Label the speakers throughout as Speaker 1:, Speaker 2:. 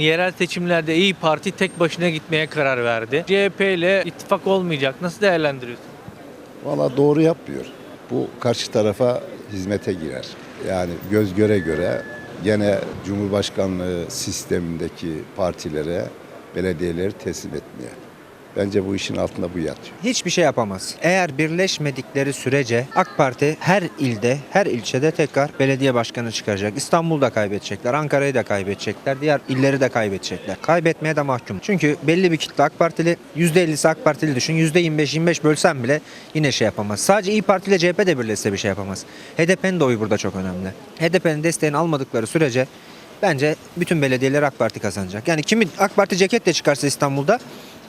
Speaker 1: Yerel seçimlerde İyi Parti tek başına gitmeye karar verdi. CHP ile ittifak olmayacak. Nasıl değerlendiriyorsun?
Speaker 2: Valla doğru yapmıyor. Bu karşı tarafa hizmete girer. Yani göz göre göre gene Cumhurbaşkanlığı sistemindeki partilere belediyeleri teslim etmeye. Bence bu işin altında bu yatıyor.
Speaker 3: hiçbir şey yapamaz. Eğer birleşmedikleri sürece AK Parti her ilde, her ilçede tekrar belediye başkanı çıkaracak. İstanbul'da kaybedecekler, Ankara'yı da kaybedecekler, diğer illeri de kaybedecekler. Kaybetmeye de mahkum. Çünkü belli bir kitle AK Partili, %50'si AK Partili düşün, %25-25 bölsen bile yine şey yapamaz. Sadece İyi Parti ile CHP de birleşse bir şey yapamaz. HDP'nin de oyu burada çok önemli. HDP'nin desteğini almadıkları sürece bence bütün belediyeler AK Parti kazanacak. Yani kimi AK Parti ceketle çıkarsa İstanbul'da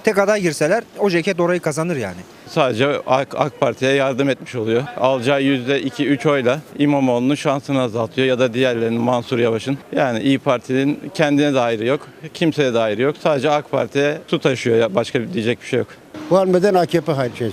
Speaker 3: tek aday girseler o ceket orayı kazanır yani.
Speaker 4: Sadece AK, AK Parti'ye yardım etmiş oluyor. Alacağı %2-3 oyla İmamoğlu'nun şansını azaltıyor ya da diğerlerinin Mansur Yavaş'ın. Yani İyi Parti'nin kendine dair yok, kimseye dair yok. Sadece AK Parti'ye su taşıyor başka diyecek bir şey yok.
Speaker 5: Bu halmeden AKP hayır şey.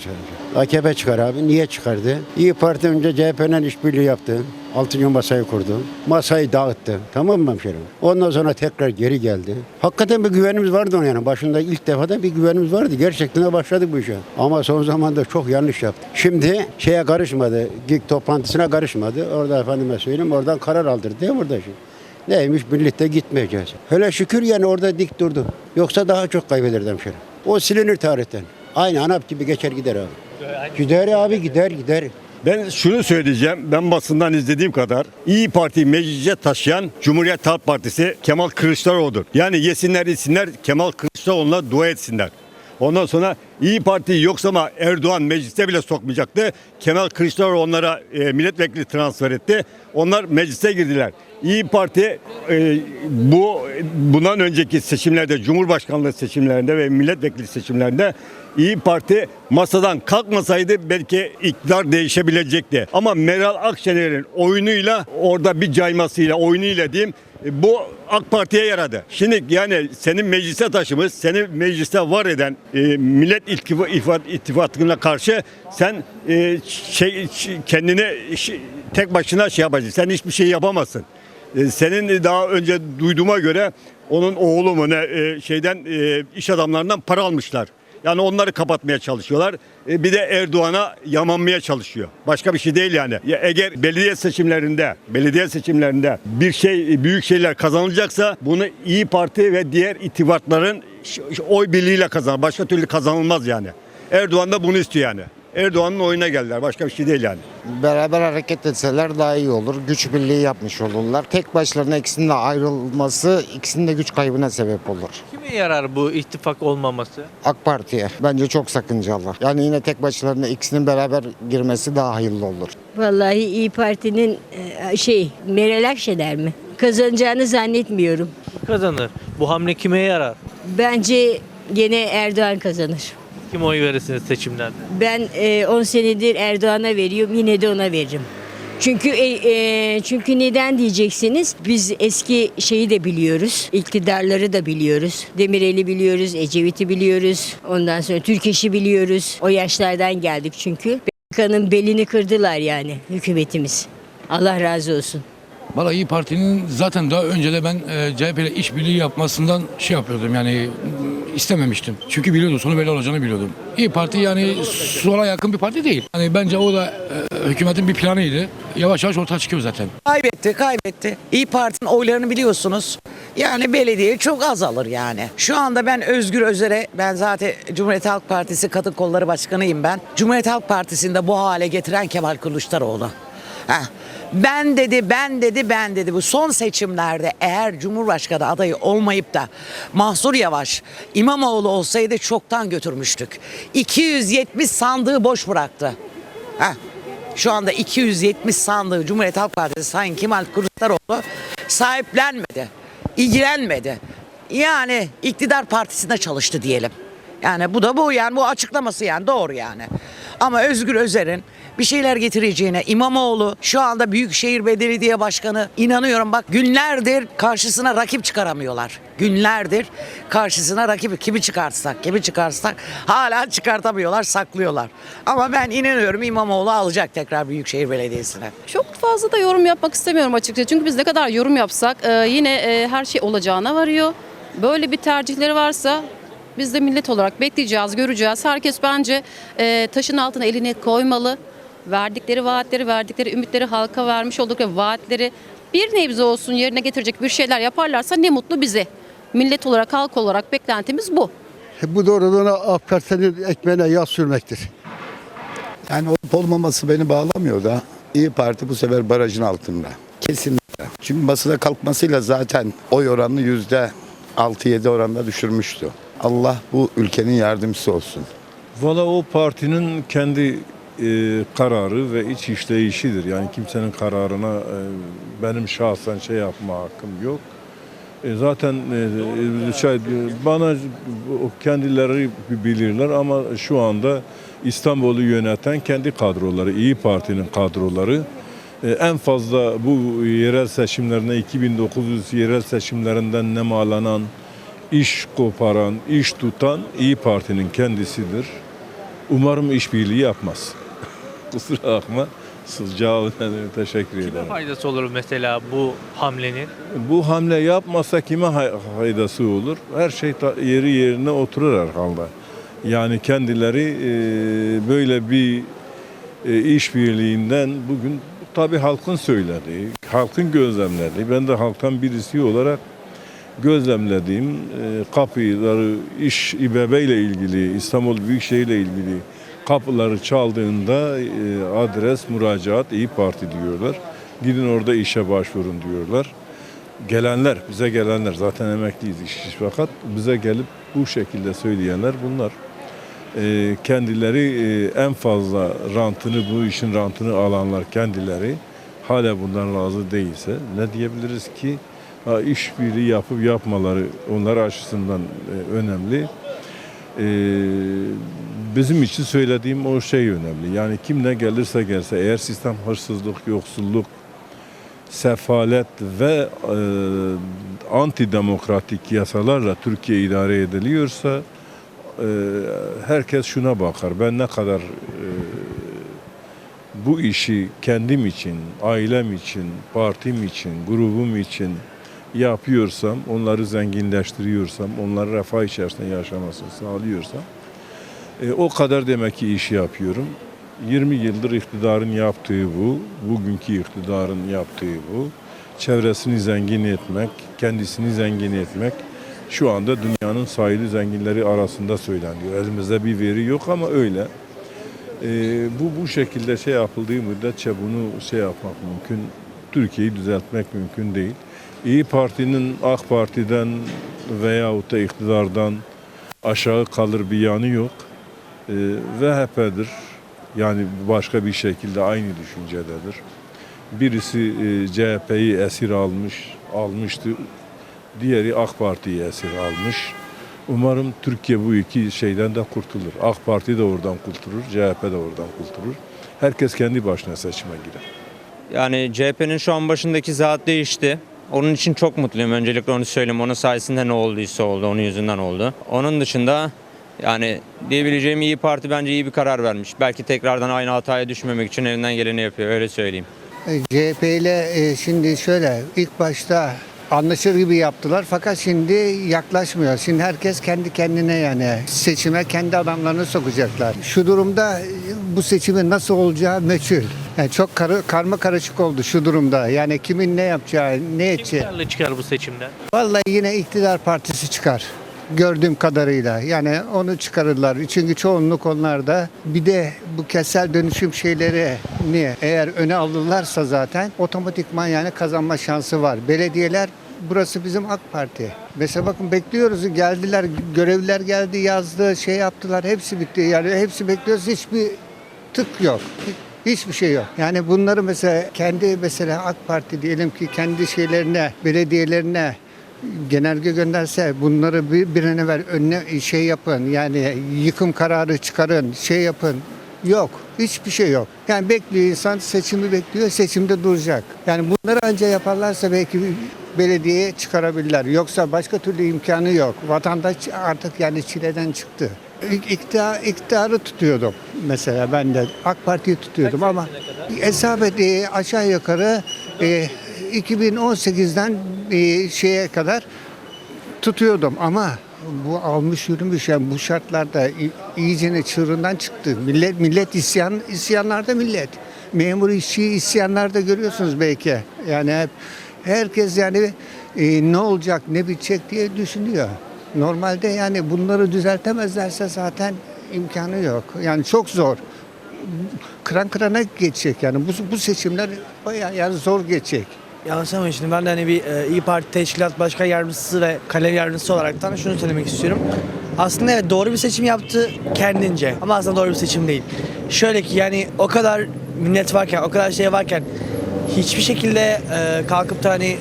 Speaker 5: AKP çıkar abi. Niye çıkardı? İyi Parti önce CHP'nin işbirliği yaptı. Altıncı masayı kurdu. Masayı dağıttı. Tamam mı hemşerim? Ondan sonra tekrar geri geldi. Hakikaten bir güvenimiz vardı onun yani. Başında ilk defa da bir güvenimiz vardı. Gerçekten de başladık bu işe. Ama son zamanda çok yanlış yaptı. Şimdi şeye karışmadı. GİK toplantısına karışmadı. Orada efendime söyleyeyim oradan karar aldırdı değil mi burada şimdi? Neymiş birlikte gitmeyeceğiz. Hele şükür yani orada dik durdu. Yoksa daha çok kaybederdi hemşerim. O silinir tarihten. Aynı ANAP gibi geçer gider abi. Gider abi gider gider.
Speaker 6: Ben şunu söyleyeceğim. Ben basından izlediğim kadar İyi Parti meclise taşıyan Cumhuriyet Halk Partisi Kemal Kılıçdaroğlu'dur. Yani yesinler içsinler Kemal Kılıçdaroğlu'na dua etsinler. Ondan sonra İyi Parti yoksa ama Erdoğan mecliste bile sokmayacaktı. Kemal Kılıçdaroğlu onlara e, milletvekili transfer etti. Onlar meclise girdiler. İyi Parti e, bu bundan önceki seçimlerde Cumhurbaşkanlığı seçimlerinde ve milletvekili seçimlerinde İyi Parti masadan kalkmasaydı belki iktidar değişebilecekti. Ama Meral Akşener'in oyunuyla orada bir caymasıyla oyunuyla diyeyim bu AK Parti'ye yaradı. Şimdi yani senin meclise taşımış, seni mecliste var eden e, Millet İttifa- İttifa- İttifakı'na karşı sen e, şey kendini tek başına şey yapacaksın. Sen hiçbir şey yapamazsın. E, Senin daha önce duyduğuma göre onun oğlu mu ne e, şeyden e, iş adamlarından para almışlar. Yani onları kapatmaya çalışıyorlar. E, Bir de Erdoğan'a yamanmaya çalışıyor. Başka bir şey değil yani. Ya eğer belediye seçimlerinde, belediye seçimlerinde bir şey büyük şeyler kazanılacaksa bunu İyi Parti ve diğer ş- oy birliğiyle kazanır. Başka türlü kazanılmaz yani. Erdoğan da bunu istiyor yani. Erdoğan'ın oyuna geldiler. Başka bir şey değil yani.
Speaker 7: beraber hareket etseler daha iyi olur. Güç birliği yapmış olurlar. Tek başlarına ikisinin de ayrılması ikisinin de güç kaybına sebep olur.
Speaker 1: Kime yarar bu ittifak olmaması?
Speaker 7: AK Parti'ye bence çok sakıncalı. Yani yine tek başlarına ikisinin beraber girmesi daha hayırlı olur.
Speaker 8: Vallahi İyi Parti'nin e, şey Meral Akşener mi? Kazanacağını zannetmiyorum.
Speaker 1: Kazanır. Bu hamle kime yarar?
Speaker 8: Bence gene Erdoğan kazanır.
Speaker 1: Kim oy verirsiniz seçimlerde?
Speaker 8: Ben e, 10 senedir Erdoğan'a veriyorum yine de ona veririm. Çünkü e, e, çünkü neden diyeceksiniz? Biz eski şeyi de biliyoruz. iktidarları da biliyoruz. Demirel'i biliyoruz, Ecevit'i biliyoruz. Ondan sonra Türkeş'i biliyoruz. O yaşlardan geldik çünkü. Bakanın belini kırdılar yani hükümetimiz. Allah razı olsun.
Speaker 9: Valla İyi Parti'nin zaten daha önce de ben e, CHP ile işbirliği yapmasından şey yapıyordum yani istememiştim. Çünkü biliyordum sonu böyle olacağını biliyordum. İyi Parti yani sola yakın bir parti değil. Hani bence o da e, hükümetin bir planıydı. Yavaş yavaş ortaya çıkıyor zaten.
Speaker 10: Kaybetti, kaybetti. İyi Parti'nin oylarını biliyorsunuz. Yani belediye çok azalır yani. Şu anda ben Özgür Özer'e, ben zaten Cumhuriyet Halk Partisi Kadın Kolları Başkanıyım ben. Cumhuriyet Halk Partisi'nde bu hale getiren Kemal Kılıçdaroğlu. Heh. Ben dedi, ben dedi, ben dedi. Bu son seçimlerde eğer Cumhurbaşkanı adayı olmayıp da Mahsur Yavaş İmamoğlu olsaydı çoktan götürmüştük. 270 sandığı boş bıraktı. Heh. Şu anda 270 sandığı Cumhuriyet Halk Partisi Sayın Kemal Kılıçdaroğlu sahiplenmedi, ilgilenmedi. Yani iktidar partisinde çalıştı diyelim. Yani bu da bu yani bu açıklaması yani doğru yani. Ama Özgür Özer'in bir şeyler getireceğine İmamoğlu şu anda Büyükşehir Belediye Başkanı inanıyorum bak günlerdir karşısına rakip çıkaramıyorlar. Günlerdir karşısına rakip kimi çıkartsak kimi çıkartsak hala çıkartamıyorlar saklıyorlar. Ama ben inanıyorum İmamoğlu alacak tekrar Büyükşehir Belediyesi'ne.
Speaker 11: Çok fazla da yorum yapmak istemiyorum açıkçası. Çünkü biz ne kadar yorum yapsak e, yine e, her şey olacağına varıyor. Böyle bir tercihleri varsa biz de millet olarak bekleyeceğiz, göreceğiz. Herkes bence e, taşın altına elini koymalı. Verdikleri vaatleri, verdikleri ümitleri halka vermiş oldukları vaatleri bir nebze olsun yerine getirecek bir şeyler yaparlarsa ne mutlu bize. Millet olarak, halk olarak beklentimiz bu.
Speaker 12: Bu doğruluğuna AK Parti'nin ekmeğine yağ sürmektir.
Speaker 2: Yani olup olmaması beni bağlamıyor da İyi Parti bu sefer barajın altında. Kesinlikle. Çünkü basıda kalkmasıyla zaten oy oranını yüzde 6-7 oranında düşürmüştü. Allah bu ülkenin yardımcısı olsun.
Speaker 13: Valla o partinin kendi e, kararı ve iç işleyişidir. Yani kimsenin kararına e, benim şahsen şey yapma hakkım yok. E, zaten e, şey, bana kendileri bilirler ama şu anda İstanbul'u yöneten kendi kadroları, İyi Parti'nin kadroları e, en fazla bu yerel seçimlerine 2900 yerel seçimlerinden nemalanan, iş koparan, iş tutan İyi Parti'nin kendisidir. Umarım işbirliği yapmaz. Kusura bakma. Siz cevabına teşekkür
Speaker 1: Kime
Speaker 13: ederim.
Speaker 1: faydası olur mesela bu hamlenin?
Speaker 13: Bu hamle yapmasa kime faydası olur? Her şey yeri yerine oturur herhalde. Yani kendileri e, böyle bir e, işbirliğinden bugün tabii halkın söylediği, halkın gözlemlediği, ben de halktan birisi olarak gözlemlediğim e, kapıları iş İBB ile ilgili, İstanbul Büyükşehir ile ilgili kapıları çaldığında e, adres, müracaat İyi Parti diyorlar. Gidin orada işe başvurun diyorlar. Gelenler, bize gelenler zaten emekliyiz iş iş fakat bize gelip bu şekilde söyleyenler bunlar. E, kendileri en fazla rantını, bu işin rantını alanlar kendileri hala bundan razı değilse ne diyebiliriz ki? İşbirliği yapıp yapmaları onlar açısından e, önemli. E, bizim için söylediğim o şey önemli. Yani kim ne gelirse gelse eğer sistem hırsızlık, yoksulluk, sefalet ve e, antidemokratik yasalarla Türkiye idare ediliyorsa e, herkes şuna bakar. Ben ne kadar bu işi kendim için, ailem için, partim için, grubum için yapıyorsam, onları zenginleştiriyorsam, onları refah içerisinde yaşamasını sağlıyorsam e, o kadar demek ki iş yapıyorum. 20 yıldır iktidarın yaptığı bu, bugünkü iktidarın yaptığı bu. Çevresini zengin etmek, kendisini zengin etmek şu anda dünyanın sayılı zenginleri arasında söyleniyor. Elimizde bir veri yok ama öyle. E, bu bu şekilde şey yapıldığı müddetçe bunu şey yapmak mümkün. Türkiye'yi düzeltmek mümkün değil. İyi Parti'nin AK Parti'den veyahut da iktidardan aşağı kalır bir yanı yok. Ee, ve HDP'dir. Yani başka bir şekilde aynı düşüncededir. Birisi e, CHP'yi esir almış, almıştı. Diğeri AK Parti'yi esir almış. Umarım Türkiye bu iki şeyden de kurtulur. AK Parti de oradan kurtulur, CHP de oradan kurtulur. Herkes kendi başına seçime girer.
Speaker 3: Yani CHP'nin şu an başındaki zat değişti. Onun için çok mutluyum. Öncelikle onu söyleyeyim. Onun sayesinde ne olduysa oldu. Onun yüzünden oldu. Onun dışında yani diyebileceğim iyi Parti bence iyi bir karar vermiş. Belki tekrardan aynı hataya düşmemek için elinden geleni yapıyor. Öyle söyleyeyim.
Speaker 12: CHP ile e, şimdi şöyle ilk başta anlaşır gibi yaptılar fakat şimdi yaklaşmıyor. Şimdi herkes kendi kendine yani seçime kendi adamlarını sokacaklar. Şu durumda bu seçimin nasıl olacağı meçhul. Yani çok karı, karma karışık oldu şu durumda. Yani kimin ne yapacağı, ne
Speaker 1: Kim
Speaker 12: edeceği.
Speaker 1: karlı çıkar bu seçimden?
Speaker 12: Vallahi yine iktidar partisi çıkar. Gördüğüm kadarıyla. Yani onu çıkarırlar. Çünkü çoğunluk onlarda. Bir de bu kesel dönüşüm şeyleri niye? Eğer öne alırlarsa zaten otomatikman yani kazanma şansı var. Belediyeler burası bizim AK Parti. Mesela bakın bekliyoruz. Geldiler, görevliler geldi, yazdı, şey yaptılar. Hepsi bitti. Yani hepsi bekliyoruz. Hiçbir tık yok. Hiçbir şey yok. Yani bunları mesela kendi mesela AK Parti diyelim ki kendi şeylerine, belediyelerine genelge gönderse bunları bir, bir an evvel önüne şey yapın. Yani yıkım kararı çıkarın, şey yapın. Yok. Hiçbir şey yok. Yani bekliyor insan seçimi bekliyor, seçimde duracak. Yani bunları önce yaparlarsa belki bir belediyeye çıkarabilirler. Yoksa başka türlü imkanı yok. Vatandaş artık yani çileden çıktı. İk- İktidar, iktidarı tutuyordum mesela ben de. AK Parti'yi tutuyordum ama hesap et aşağı yukarı e, 2018'den e, şeye kadar tutuyordum ama bu almış yürümüş yani bu şartlarda iyicene çığırından çıktı. Millet millet isyan isyanlarda millet. Memur işçi isyanlarda görüyorsunuz belki. Yani hep herkes yani e, ne olacak ne bitecek diye düşünüyor. Normalde yani bunları düzeltemezlerse zaten imkanı yok. Yani çok zor. Kıran kırana geçecek yani bu, bu seçimler bayağı yani zor geçecek.
Speaker 14: Yanlış ama şimdi ben de hani bir e, İyi Parti Teşkilat Başkan Yardımcısı ve Kale Yardımcısı olaraktan şunu söylemek istiyorum. Aslında evet doğru bir seçim yaptı kendince ama aslında doğru bir seçim değil. Şöyle ki yani o kadar millet varken, o kadar şey varken hiçbir şekilde e, kalkıp da hani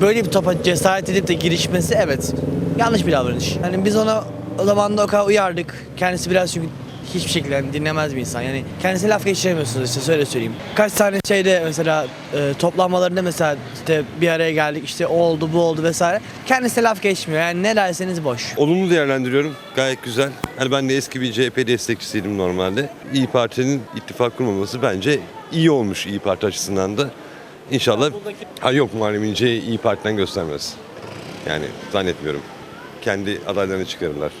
Speaker 14: böyle bir topa cesaret edip de girişmesi evet yanlış bir davranış. Yani biz ona o zaman da o kadar uyardık. Kendisi biraz çünkü hiçbir şekilde yani dinlemez bir insan. Yani kendisine laf geçiremiyorsunuz işte söyle söyleyeyim. Kaç tane şeyde mesela e, toplanmalarında mesela işte bir araya geldik işte o oldu bu oldu vesaire. Kendisine laf geçmiyor yani ne derseniz boş.
Speaker 15: Olumlu değerlendiriyorum. Gayet güzel. Yani ben de eski bir CHP destekçisiydim normalde. İyi Parti'nin ittifak kurmaması bence iyi olmuş İyi Parti açısından da. İnşallah ha yok Muharrem İnce'yi İyi Parti'den göstermez. Yani zannetmiyorum. Kendi adaylarını çıkarırlar.